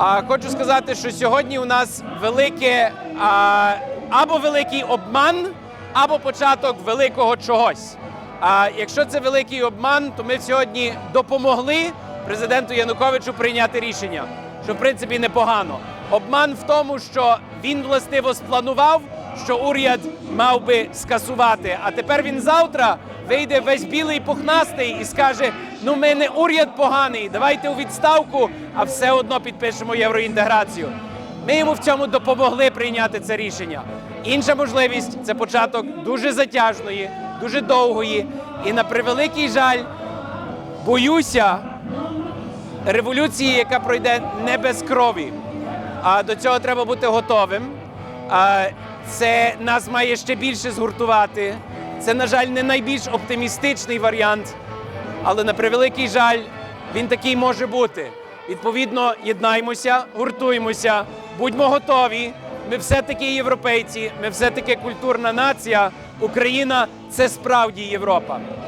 А хочу сказати, що сьогодні у нас велике або великий обман, або початок великого чогось. А якщо це великий обман, то ми сьогодні допомогли президенту Януковичу прийняти рішення, що в принципі непогано. Обман в тому, що він властиво спланував, що уряд мав би скасувати. А тепер він завтра вийде весь білий пухнастий і скаже: ну ми не уряд поганий, давайте у відставку, а все одно підпишемо євроінтеграцію. Ми йому в цьому допомогли прийняти це рішення. Інша можливість це початок дуже затяжної, дуже довгої. І на превеликий жаль, боюся революції, яка пройде не без крові. А до цього треба бути готовим. Це нас має ще більше згуртувати. Це, на жаль, не найбільш оптимістичний варіант, але на превеликий жаль, він такий може бути. Відповідно, єднаймося, гуртуємося, будьмо готові. Ми все-таки європейці, ми все-таки культурна нація. Україна це справді Європа.